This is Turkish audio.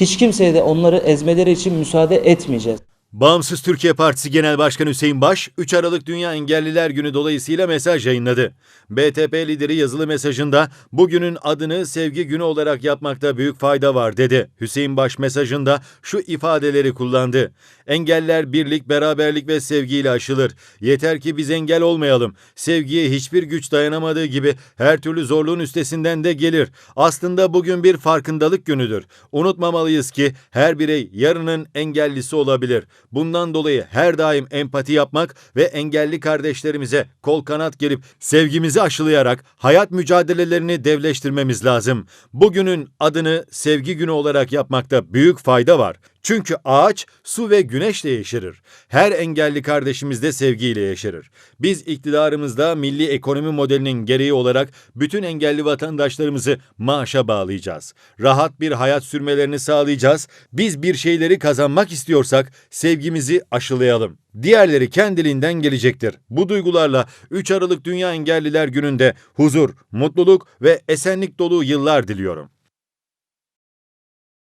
hiç kimseye de onları ezmeleri için müsaade etmeyeceğiz. Bağımsız Türkiye Partisi Genel Başkanı Hüseyin Baş, 3 Aralık Dünya Engelliler Günü dolayısıyla mesaj yayınladı. BTP lideri yazılı mesajında bugünün adını sevgi günü olarak yapmakta büyük fayda var dedi. Hüseyin Baş mesajında şu ifadeleri kullandı. Engeller birlik, beraberlik ve sevgiyle aşılır. Yeter ki biz engel olmayalım. Sevgiye hiçbir güç dayanamadığı gibi her türlü zorluğun üstesinden de gelir. Aslında bugün bir farkındalık günüdür. Unutmamalıyız ki her birey yarının engellisi olabilir. Bundan dolayı her daim empati yapmak ve engelli kardeşlerimize kol kanat gerip sevgimizi aşılayarak hayat mücadelelerini devleştirmemiz lazım. Bugünün adını sevgi günü olarak yapmakta büyük fayda var. Çünkü ağaç su ve güneşle yeşerir. Her engelli kardeşimiz de sevgiyle yeşerir. Biz iktidarımızda milli ekonomi modelinin gereği olarak bütün engelli vatandaşlarımızı maaşa bağlayacağız. Rahat bir hayat sürmelerini sağlayacağız. Biz bir şeyleri kazanmak istiyorsak sevgimizi aşılayalım. Diğerleri kendiliğinden gelecektir. Bu duygularla 3 Aralık Dünya Engelliler Günü'nde huzur, mutluluk ve esenlik dolu yıllar diliyorum.